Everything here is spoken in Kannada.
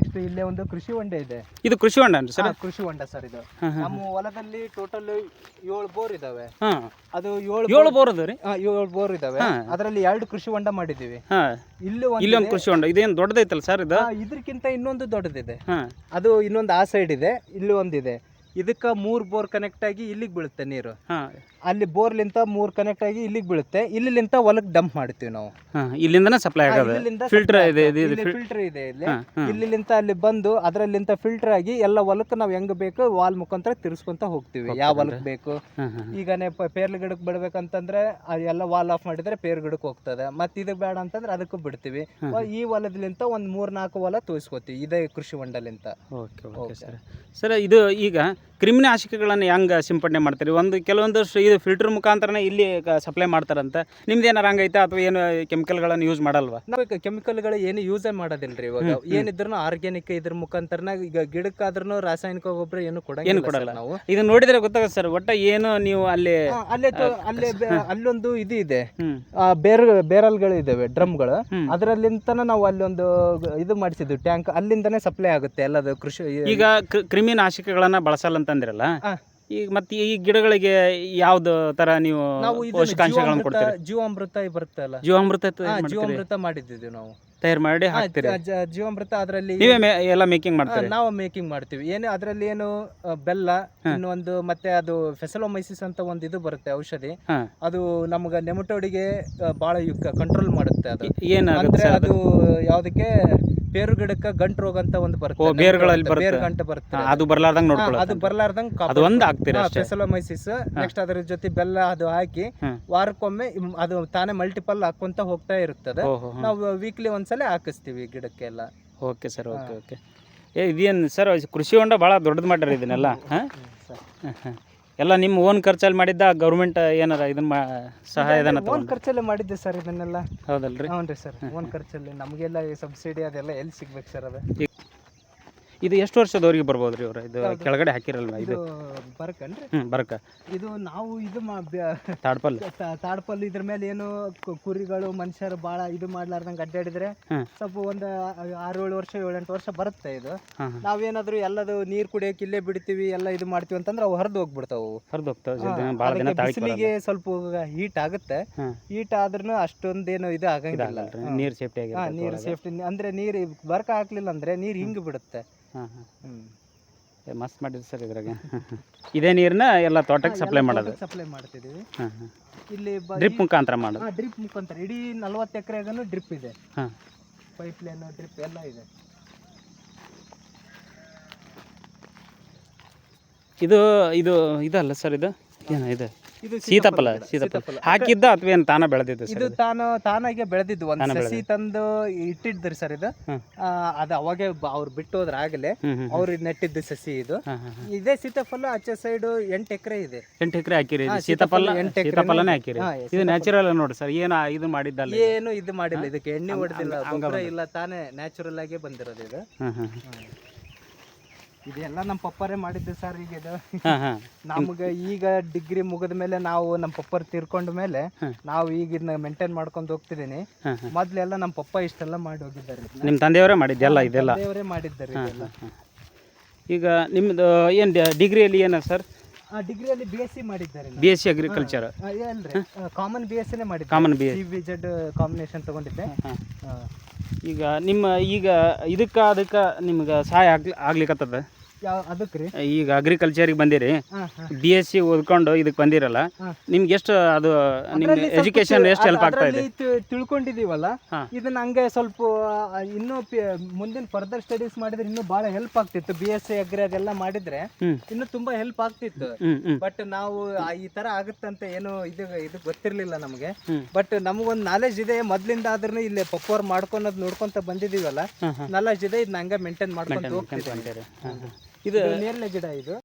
ನೆಕ್ಸ್ಟ್ ಇಲ್ಲೇ ಒಂದು ಕೃಷಿ ಹೊಂಡ ಇದೆ. ಇದು ಕೃಷಿ ಹೊಂಡ ಅನ್ರಿ ಸರ್? ಹಾ, ಕೃಷಿ ಹೊಂಡ ಸರ್ ಇದು. ನಮ್ಮ ಹೊಲದಲ್ಲಿ ಟೋಟಲ್ ಏಳು ಬೋರ್ ಇದಾವೆ. ಹಾಂ. ಅದು ಏಳು ಏಳು ಬೋರ್ ಅದ ರೀ ಹಾ, ಏಳು ಬೋರ್ ಇದಾವೆ. ಹಾ. ಅದರಲ್ಲಿ ಎರಡು ಕೃಷಿ ಹೊಂಡ ಮಾಡಿದೀವಿ ಹಾಂ. ಇಲ್ಲಿ ಒಂದು ಇಲ್ಲಿ ಒಂದು ಕೃಷಿ ಹೊಂಡ. ಇದೇನು ದೊಡ್ಡದೈತಲ್ಲ ಸರ್ ಇದು? ಇದಕ್ಕಿಂತ ಇನ್ನೊಂದು ದೊಡ್ಡದಿದೆ. ಹಾಂ. ಅದು ಇನ್ನೊಂದು ಆ ಸೈಡ್ ಇದೆ ಇಲ್ಲಿ ಒಂದಿದೆ. ಇದಕ್ಕ ಮೂರ್ ಬೋರ್ ಕನೆಕ್ಟ್ ಆಗಿ ಇಲ್ಲಿಗೆ ಬೀಳುತ್ತೆ ನೀರು. ಹಾಂ. ಅಲ್ಲಿ ಬೋರ್ಲಿಂತ ಮೂರ್ ಕನೆಕ್ಟ್ ಆಗಿ ಇಲ್ಲಿಗೆ ಬೀಳುತ್ತೆ. ಇಲ್ಲಿಂತ ಹೊಲಕ್ಕೆ ಡಂಪ್ ಮಾಡ್ತೀವಿ ನಾವು. ಇಲ್ಲಿಂದ ಇಲ್ಲಿಂದನೇ ಸಪ್ಲೈ ಆಗೋದು. ಫಿಲ್ಟರ್ ಇದೆ ಇದು ಇದು ಫಿಲ್ಟರ್ ಇದೆ ಇಲ್ಲಿ. ಹಾಂ ಅಲ್ಲಿ ಬಂದು ಅದರಲ್ಲಿಂದ ಫಿಲ್ಟರ್ ಆಗಿ ಎಲ್ಲ ಹೊಲಕ್ಕೆ ನಾವು ಹೆಂಗ್ ಬೇಕು ವಾಲ್ ಮುಖಾಂತರ ತಿರ್ಸ್ಕೊಂತ ಹೋಗ್ತೀವಿ. ಯಾವ ಹೊಲಕ್ಕೆ ಬೇಕು? ಈಗನೇ ಪೇರ್ಲ ಗಿಡಕ್ಕೆ ಬಿಡ್ಬೇಕಂತಂದ್ರೆ ಎಲ್ಲ ವಾಲ್ ಆಫ್ ಮಾಡಿದ್ರೆ ಪೇರ್ ಗಿಡಕ್ಕೆ ಹೋಗ್ತದೆ. ಮತ್ತೆ ಇದಕ್ಕೆ ಬೇಡ ಅಂತಂದ್ರೆ ಅದಕ್ಕೂ ಬಿಡ್ತೀವಿ. ಈ ಹೊಲದಲಿಂತ ಒಂದ್ ಮೂರ್ ನಾಲ್ಕು ಹೊಲ ತೋರಿಸ್ಕೋತೀವಿ. ಇದೇ ಕೃಷಿ ಹೊಂಡಲಿಂತ. Okay okay. ಸರ್. ಸರ್ ಇದು ಈಗ ಕ್ರಿಮಿನಾಶಕಗಳನ್ನು ಹೆಂಗೆ ಸಿಂಪಡಣೆ ಮಾಡ್ತೀರಿ? ಒಂದು ಕೆಲವೊಂದಷ್ಟು ಇದು ಫಿಲ್ಟರ್ ಮುಖಾಂತರನೇ ಇಲ್ಲಿ ಸಪ್ಲೈ ಮಾಡ್ತಾರಂತ. ನಿಮ್ದು ಏನಾರು ಹಂಗೈತೆ ಅಥವಾ ಏನು ಕೆಮಿಕಲ್ಗಳನ್ನು ಯೂಸ್ ಮಾಡಲ್ವಾ? ನಾವು ಕೆಮಿಕಲ್ಗಳು ಏನು ಯೂಸೇ ಮಾಡೋದಿಲ್ರಿ ಇವಾಗ. ಹ್ಮ್, ಹ್ಮ್. ಏನಿದ್ರು ಆರ್ಗ್ಯಾನಿಕ್ ಇದ್ರ ಮುಖಾಂತರನ ಈಗ ಗಿಡಕ್ಕಾದ್ರೂ ರಾಸಾಯನಿಕ ಗೊಬ್ಬರ ಏನು ಏನು ಕೊಡಂಗಿಲ್ಲ ಕೊಡಲ್ಲ. sir ನಾವು. ಇದು ನೋಡಿದ್ರೆ ಗೊತ್ತಾಗುತ್ತೆ ಸರ್. ಒಟ್ಟ ಏನು ನೀವು ಅಲ್ಲಿ ಅಲ್ಲಿ ಅಲ್ಲೇ ತೊ- ಅಲ್ಲೇ ಬೆ- ಅಲ್ಲೊಂದು ಇದು ಇದೆ. ಹ್ಮ್. ಆ, ಬೇರ್ ಬೇರಲ್ಗಳು ಇದಾವೆ ಡ್ರಮ್ಗಳು. ಹ್ಮ್. ನಾವು ಅಲ್ಲೊಂದು ಗ- ಇದು ಮಾಡಿಸಿದ್ವಿ ಟ್ಯಾಂಕ್. ಅಲ್ಲಿಂದನೇ ಸಪ್ಲೈ ಆಗುತ್ತೆ ಎಲ್ಲದು ಕೃಷಿ ಈಗ ಕ್ರಿಮಿನಾಶಕಗಳನ್ನು ಕ್ರಿಮಿನಾಶಕಗಳನ್ನ ಬಳಸಲ್ಲ ಅಂತಂದಿರಲ್ಲ ಹಾ. ಈಗ ಮತ್ತೆ ಈ ಗಿಡಗಳಿಗೆ ಯಾವ್ದು ತರ ನೀವು ನಾವು ಇದನ್ನ ಪೋಷಕಾಂಶಗಳನ್ನು ಜೀವಾಮೃತ ಕೊಡ್ತೀರಿ? ಜೀವಾಮೃತ ಬರುತ್ತಲ್ಲ ಜೀವಾಮೃತ ತ- ಹಾ, ಮಾಡ್ತೀರಿ? ಜೀವಾಮೃತ ಮಾಡಿದ್ದೀವಿ ನಾವು. ತಯಾರು ಮಾಡಿ ಹಾ, ಹಾಕ್ತೀರಿ. ಜ- ಜ- ಜೀವಾಮೃತ ಅದರಲ್ಲಿ ನೀವೇ ಮೇ- ಎಲ್ಲ ಮೇಕಿಂಗ್ ಮಾಡ್ತೀವಿ ನಾವು ಮೇಕಿಂಗ್ ಮಾಡ್ತೀವಿ. ಏನು ಅದರಲ್ಲಿ ಏನು ಆ, ಬೆಲ್ಲ ಇನ್ನೊಂದು ಮತ್ತೆ ಅದು ಫೆಸಲೋಮೈಸಿಸ್ ಅಂತ ಒಂದು ಇದು ಬರುತ್ತೆ ಔಷಧಿ. ಹಾ. ಅದು ನಮ್ಗೆ ನೆಮಟೋಡಿಗೆ ಬಹಳ ಕಂಟ್ರೋಲ್ ಮಾಡುತ್ತೆ ಅದು. ಏನಾಗುತ್ತೆ ಅಂದ್ರೆ ಸರ್ ಅದು? ಅದು ಯಾವ್ದಕ್ಕೆ ಬೇರು ಗಿಡಕ್ಕ ಗಂಟು ರೋಗ ಅಂತ ಒಂದು ಬರುತ್ತೆ. ಬೇರುಗಳಲ್ಲಿ ಬೇರು. ಗಂಟು ಬರುತ್ತೆ. ಅದು ಬರ್ಲಾರ್ದಂಗ್ ಹಾ, ಅದು ಬರ್ಲಾರ್ದಂಗ ಅದು ಒಂದು ಹಾಕ್ತೀರಾ ಫೆಸಲೋಮೈಸಿಸ್ ನೆಕ್ಸ್ಟ್ ಅದರ ಜೊತೆ ಬೆಲ್ಲ ಅದು ಹಾಕಿ ವಾರಕ್ಕೊಮ್ಮೆ ಅದು ತಾನೇ ಮಲ್ಟಿಪಲ್ ಹಾಕೊಂತ ಹೋಗ್ತಾ ಇರುತ್ತದೆ. ನಾವು ವೀಕ್ಲಿ ಒಂದ್ಸಲ ಹಾಕಿಸ್ತೀವಿ ಗಿಡಕ್ಕೆಲ್ಲ. Okay sir okay okay. ಏ ಇದೇನು ಸರ್ ಕೃಷಿ ಹೊಂಡ ಭಾಳ ದೊಡ್ಡದು ಮಾಡ್ಯಾರ ಇದನ್ನೆಲ್ಲ? ಹಾಂ? ಎಲ್ಲ ನಿಮ್ಮ ಓನ್ ಖರ್ಚಲ್ಲಿ ಮಾಡಿದ್ದ ಗೌರ್ಮೆಂಟ್ ಏನಾರ ಇದನ್ನ ಮಾ ಸಹಾಯಧನ ಓನ್ ತಗೊಂಡು ಖರ್ಚಲ್ಲೇ ಮಾಡಿದ್ದೆ ಸರ್ ಇದನ್ನೆಲ್ಲ. ಹೌದಲ್ರಿ? ಹ್ಞೂ ರೀ ಸರ್ ಓನ್ ಖರ್ಚಲ್ಲಿ. ನಮಗೆಲ್ಲ ಈ ಸಬ್ಸಿಡಿ ಅದೆಲ್ಲ ಎಲ್ಲಿ ಸಿಗ್ಬೇಕು ಸರ್ ಅದು? ಇದು ಎಷ್ಟು ವರ್ಷದವರೆಗೆ ಬರ್ಬೋದು ರೀ ಇವ್ರು? ಇದು ಕೆಳಗಡೆ ಹಾಕಿರಲ್ವ? ಇದು ಇದು ಬರಕನ್ರಿ ಹ್ಞೂ ಬರಕ. ಇದು ನಾವು ಇದು ಮಾ ಬ್ಯ- ತಾಡ್ಪಲ್ ತ- ಇದ್ರ ಮೇಲೆ ಏನು ಕು- ಕುರಿಗಳು ಮನುಷ್ಯರು ಬಹಳ ಇದು ಮಾಡ್ಲಾರ್ದಂಗ ಅಡ್ಡಾಡಿದ್ರೆ ಹ್ಮ್. ಸ್ವಲ್ಪ ಒಂದು ಆರು ಏಳು ವರ್ಷ ಏಳೆಂಟು ವರ್ಷ ಬರುತ್ತೆ ಇದು. ಹಾಂ ಹಾಂ. ನಾವೇನಾದ್ರೂ ಎಲ್ಲದು ನೀರು ಕುಡಿಯೋಕೆ ಇಲ್ಲೇ ಬಿಡ್ತೀವಿ ಎಲ್ಲ ಇದು ಮಾಡ್ತೀವಿ ಅಂತಂದ್ರೆ ಅವು ಹರಿದು ಹೋಗ್ಬಿಡ್ತಾವು. ಹರಿದು ಹೋಗ್ತಾವೆ ಜಲ್ದಿ ಭಾಳ ದಿನ ಅದಕ್ಕೆ ತಾಳಿಕೆ ಬಿಸಿಲಿಗೆ ಸ್ವಲ್ಪ ಹೀಟ್ ಆಗುತ್ತೆ. ಹಾಂ. ಹೀಟ್ ಆದ್ರೂ ಅಷ್ಟೊಂದೇನು ಇದು ಆಗಂಗಿಲ್ಲ. ನೀರ್ ನೀರು ಸೇಫ್ಟಿ ಹಾ ಆಗಿರ್ತದೆ ನೀರು ಸೇಫ್ಟಿ ಅಂದ್ರೆ ನೀರು ಬರ್ಕ ಹಾಕ್ಲಿಲ್ಲ ಅಂದ್ರೆ ನೀರು ಹಿಂಗ್ ಬಿಡುತ್ತೆ. ಹಾಂ ಹಾಂ. ಮಸ್ತ್ ಮಾಡಿರಿ ಸರ್ ಇದ್ರಾಗ. ಇದೇ ನೀರನ್ನ ಎಲ್ಲ ತೋಟಕ್ಕೆ ಸಪ್ಲೈ ಮಾಡೋದು. ಸಪ್ಲೈ ಮಾಡ್ತಿದ್ದೀವಿ. ಹಾಂ ಹಾಂ. ಇಲ್ಲಿ ಡ್ರಿಪ್ ಮುಖಾಂತರ ಮಾಡೋದು. ಡ್ರಿಪ್ ಮುಖಾಂತರ. ಇಡೀ ನಲ್ವತ್ತು ಎಕರೆಗೂ ಡ್ರಿಪ್ ಇದೆ. ಹಾಂ. ಪೈಪ್ ಲೈನು ಡ್ರಿಪ್ ಎಲ್ಲ ಇದೆ. ಇದು ಇದು ಇದಲ್ಲ ಸರ್ ಇದು? ಏನು ಇದು. ಸೀತಾಫಲ ಸೀತಾಫಲ ಹಾಕಿದ್ದ ಅಥವಾ ಏನು ತಾನ ಬೆಳೆದಿದ್ದು ಇದು ತಾನು ತಾನಾಗೆ ಬೆಳೆದಿದ್ದು. ಒಂದ್ ಸಸಿ ತಂದು ಇಟ್ಟಿದ್ರಿ ಸರ್ ಇದು. ಅದು ಅವಾಗೆ ಅವ್ರು ಬಿಟ್ಟು ಹೋದ್ರ ಆಗಲೇ ಅವ್ರು ನೆಟ್ಟಿದ್ದು ಸಸಿ ಇದು. ಇದೇ ಸೀತಾಫಲ ಆಚೆ ಸೈಡ್ ಎಂಟು ಎಕರೆ ಇದೆ. ಎಂಟು ಎಕರೆ ಹಾಕಿರಿ. ಸೀತಾಫಲ ಎಂಟು ಸೀತಾಫಲನೇ ಹಾಕಿರಿ. ಇದು ನ್ಯಾಚುರಲ್ ನೋಡಿ ಸರ್. ಏನು ಇದು ಮಾಡಿದ್ದಲ್ಲ. ಏನು ಇದು ಮಾಡಿಲ್ಲ. ಇದಕ್ಕೆ ಎಣ್ಣೆ ಹೊಡೆದಿಲ್ಲ. ಇಲ್ಲ ತಾನೇ ನ್ಯಾಚುರಲ್ ಆಗಿ ಬಂದಿರೋದು ಇದು. ಇದೆಲ್ಲ ನಮ್ಮ ಪಪ್ಪರೇ ಮಾಡಿದ್ದು ಸರ್ ಈಗ ಇದು. ಹಾಂ ಹಾಂ. ನಮ್ಗೆ ಈಗ ಡಿಗ್ರಿ ಮುಗಿದ ಮೇಲೆ ನಾವು ನಮ್ಮ ಪಪ್ಪರ್ ತೀರ್ಕೊಂಡ ಮೇಲೆ. ನಾವು ಈಗ ಇದನ್ನ ಮೇಂಟೈನ್ ಮಾಡ್ಕೊಂಡು ಹೋಗ್ತಿದೀನಿ. ಮೊದ್ಲೆಲ್ಲ ನಮ್ಮ ಪಪ್ಪ ಇಷ್ಟೆಲ್ಲ ಮಾಡಿ ಹೋಗಿದ್ದಾರೆ. ನಿಮ್ಮ ತಂದೆಯವರೇ ಮಾಡಿದ್ದೆಲ್ಲ ಇದೆಲ್ಲ? ದೇವರೇ ಮಾಡಿದ್ದಾರೆ ಇದೆಲ್ಲ. ಈಗ ನಿಮ್ಮದು ಏನು ಡಿಗ್ರಿಯಲ್ಲಿ ಏನ ಸರ್? ಡಿಗ್ರಿಯಲ್ಲಿ ಬಿ ಎಸ್ ಸಿ ಮಾಡಿದ್ದಾರೆ ಬಿ ಎಸ್ ಸಿ ಅಗ್ರಿಕಲ್ಚರ್ ಅಲ್ರಿ ಕಾಮನ್ ಬಿ ಎಸ್ ಸಿನೇ ಮಾಡಿದ್ದೆ. Common B S C Z combination ತಗೊಂಡಿದ್ದೆ. ಈಗ ನಿಮ್ಮ ಈಗ ಇದಕ್ಕೆ ಅದಕ್ಕೆ ನಿಮ್ಗೆ ಸಹಾಯ ಆಗ್ಲಿ ಆಗ್ಲಿಕ್ಕತ್ತದ ಯಾವ ಅದಕ್ಕೆ ರೀ? ಈಗ ಅಗ್ರಿಕಲ್ಚರಿಗೆ ಬಂದಿರಿ. ಬಿ ಎಸ್ ಸಿ ಓದ್ಕೊಂಡು ಇದಕ್ಕೆ ಬಂದಿರಲ್ಲ. ನಿಮ್ಗೆ ಎಷ್ಟು ಅದು ನಿಮ್ಗೆ ಎಜುಕೇಶನ್ ಎಷ್ಟು ಹೆಲ್ಪ್ ಆಗ್ತಾ ಇದೆ? ತಿಳ್ಕೊಂಡಿದೀವಲ್ಲ. ಇದನ್ನ ಹಂಗೆ ಸ್ವಲ್ಪ ಇನ್ನೂ ಮುಂದಿನ ಫರ್ದರ್ ಸ್ಟಡೀಸ್ ಮಾಡಿದ್ರೆ ಇನ್ನೂ ಬಹಳ ಹೆಲ್ಪ್ ಆಗ್ತಿತ್ತು. ಬಿ ಎಸ್ ಸಿ ಅಗ್ರಿ ಅದೆಲ್ಲ ಮಾಡಿದ್ರೆ ಇನ್ನೂ ತುಂಬಾ ಹೆಲ್ಪ್ ಆಗ್ತಿತ್ತು. ಬಟ್ ನಾವು ಈ ತರ ಆಗುತ್ತಂತ ಏನು ಇದು ಇದು ಗೊತ್ತಿರ್ಲಿಲ್ಲ ನಮಗೆ. ಬಟ್ ನಮಗೊಂದು ನಾಲೆಜ್ ಇದೆ. ಮೊದ್ಲಿಂದ ಆದ್ರೂ ಇಲ್ಲಿ ಪಪ್ಪವ್ರು ಮಾಡ್ಕೊಳೋದು ನೋಡ್ಕೊಂತ ಬಂದಿದೀವಲ್ಲ ನಾಲೆಜ್ ಇದೆ. ಇದನ್ನ ಹಂಗೆ ಮೇಂಟೈನ್ ಮಾಡ್ಕೊಂಡು ಹೋಗ್ತಿದ್ವಿ ಇದು ನೇರಳೆ ಗಿಡ ಇದು.